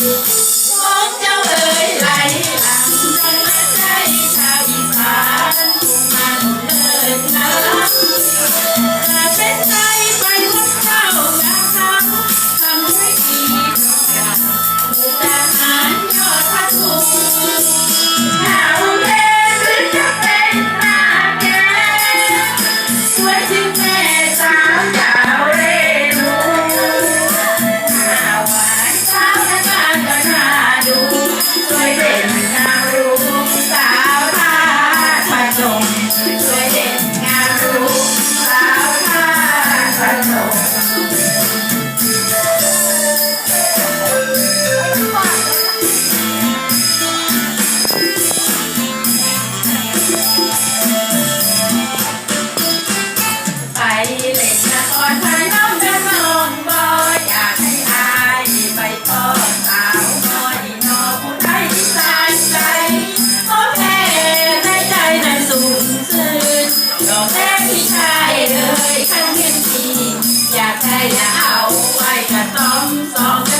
Thank. ที่ใช่เลยขั้นเพียงทีอยากได้อยากเอาไว้กระต้อมสอง